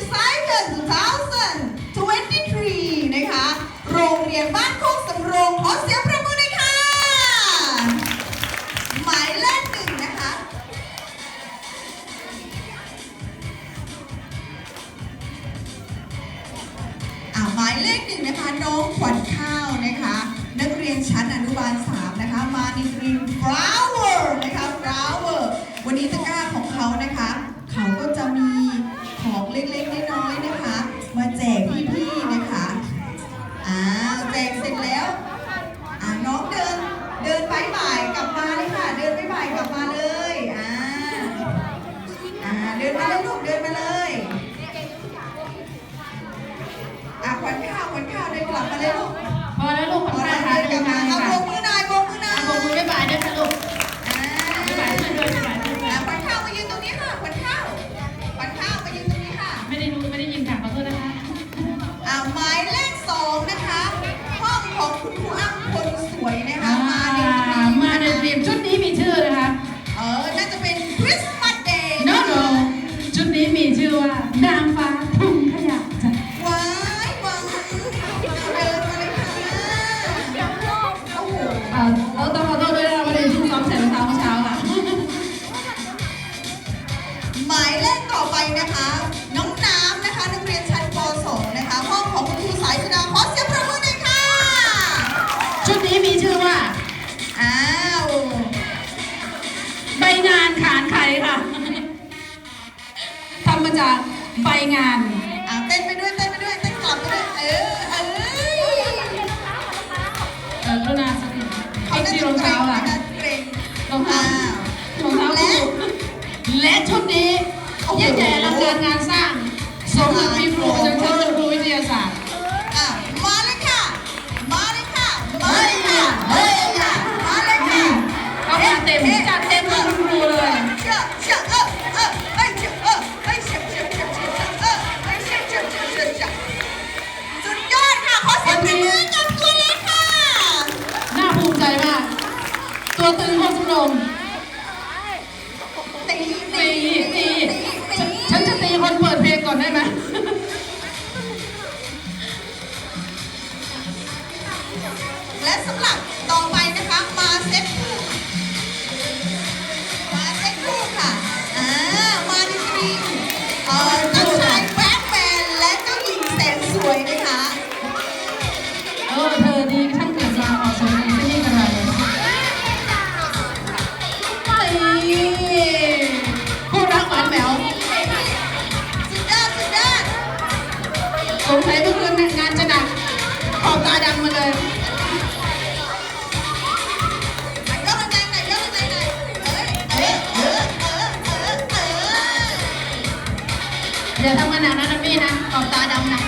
decided 2023 นะคะ โรงเรียนบ้านโคกสำโรงขอเสียงประมือหน่อยค่ะ หมายเลขหนึ่งนะคะหมายเลขหนึ่งนะคะ น้องขวัญข้าวนะคะ นักเรียนชั้นอนุบาล 3 นะคะ มานิกรีฟลาวเวอร์นะคะฟลาวเวอร์วันนี้จะ จะไปงาน เราตึงเราสำรอตีตีตีฉันจะตีคนเปิดเพลงก่อนได้ไหมและสำหรับต่อไปนะคะมาเซ็ตคู่มาเซ็ตคู่ค่ะอ่ามาดิสนีเอ่อเจ้าชายแบ๊กแบนและเจ้าหญิงแสนสวยนะคะเออ มาเลยเดี๋ยวทำกันหนักนะนักมีนะขอบตาดำนะ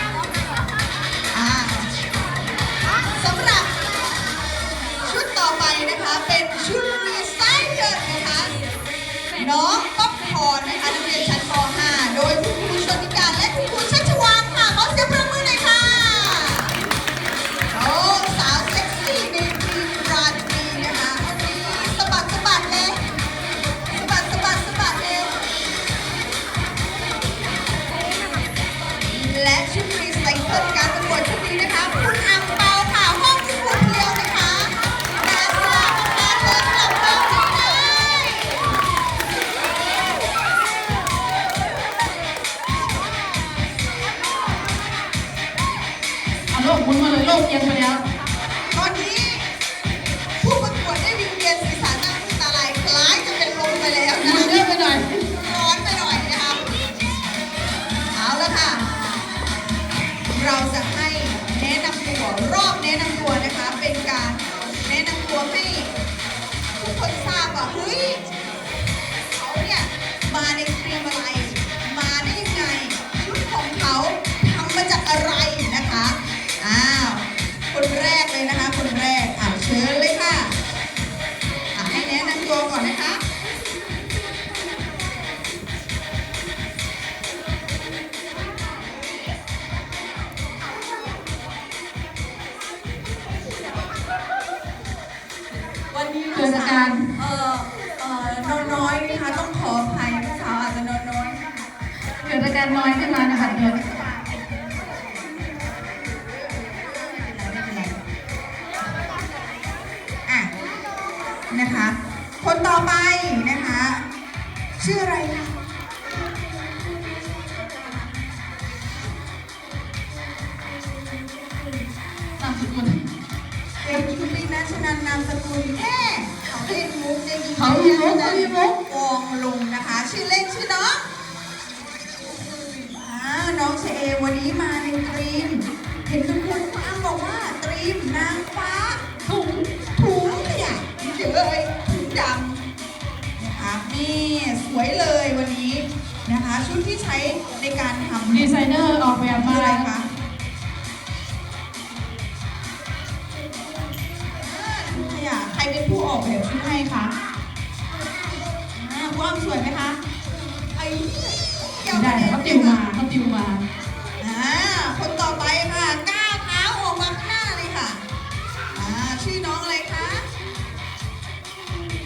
สำหรับชุดต่อไปนะคะเป็นชุดเรีไซเดินนะคะน้องป๊อปคอนนะคะนักเรียนชั้นป .5 โดยคุณครูชนิการและคุณครูช เฮ้ย เทศกาลเออเออนอนน้อยนะคะต้องขออภัยพี่สาวอาจจะนอนน้อยเกิดอาการน้อยขึ้นมานะคะเดือนอะนะคะ คนต่อไปนะคะ ชื่ออะไรคะสามสิบคน นาชนันนามสกุลแค่เขาเล่นมุกเด็กหญิงเขามีมุกเขามีมุกกองลงนะคะ ชื่อเล่นชื่อน้องอ่าน้องเชเอวันนี้มาในตรีม เห็นคุณครูฟังบอกว่าตรีมนางฟ้าถุงถุงขยะเยอะเลยถุงดำนะคะนี่สวยเลยวันนี้นะคะ ชุดที่ใช้ในการทำดีไซเนอร์ออกแบบคือมาอะไรคะ กี่ยวได้ประด็นเขาติวมาเขาติวมาอ่าคนต่อไปค่ะก้าวเท้าออกมาข้างหน้าเลยค่ะอ่าชื่อน้องอะไรคะวันนี้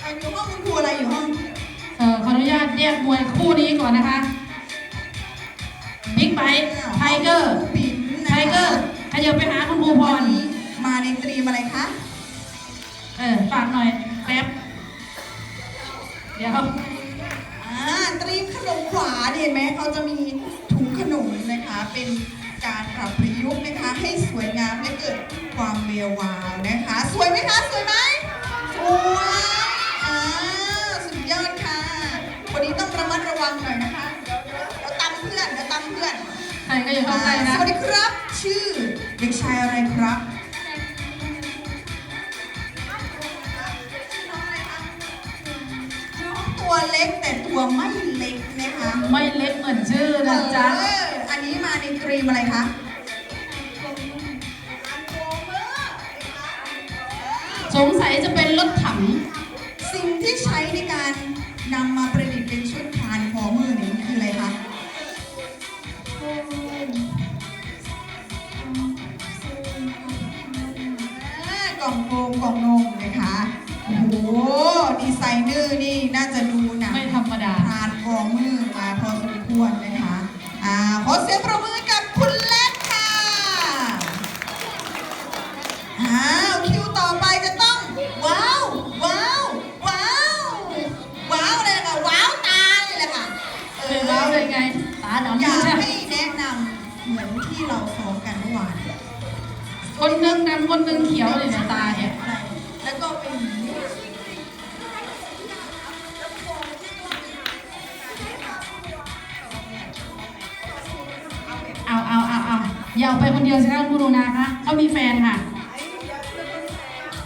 เอาอยู่ห้องคุณครูอะไรอยู่ห้องเอ่อขออนุญาตแยกมวยคู่นี้ก่อนนะคะบิ๊กไบค์ไทเกอร์ ปิ่นไทเกอร์ขยับไปหาคุณครูพวันร นี้มาในตรีมอะไรคะเออฝากหน่อยแป๊บเดี๋ยวอ่าตรีมขนมหวานเห็นไหมเขาจะมีถุงขนมนะคะ เป็นการปรับประยุกต์นะคะ ให้สวยงามและเกิดความเวววาวนะคะ สวยไหมคะสวยไหมสวยอ่าสุดยอดค่ะวันนี้ต้องระมัดระวังหน่อยนะคะเดี๋ยวเดี๋ยวเดี๋ยวตำเพื่อนเดี๋ยวตำเพื่อนใครก็อย่าเข้าใกล้นะสวัสดีครับ ชื่อเด็กชายอะไรครับ เล็กแต่ตัวไม่เล็กนะคะไม่เล็กเหมือนชื่อนะจ๊ะเอออันนี้มาในตรีมอะไรคะสงสัยจะเป็นรถถังสิ่ง กล่องโฟมกล่องนมนะคะโอ้โหดีไซเนอร์นี่น่าจะดูหนังไม่ธรรมดา ทานคอมือมาพอสมควรนะคะอ่าขอเสียงประมือกับ คนหนึงดำคนหนึงเขียวเลยนี่ยตาเนี่ยอะแล้วก็เป็นอาเอาเอาเอาเอาอย่าเอาไปคนเดียวสิคะคุณครูนาคะเขามีแฟนค่ะ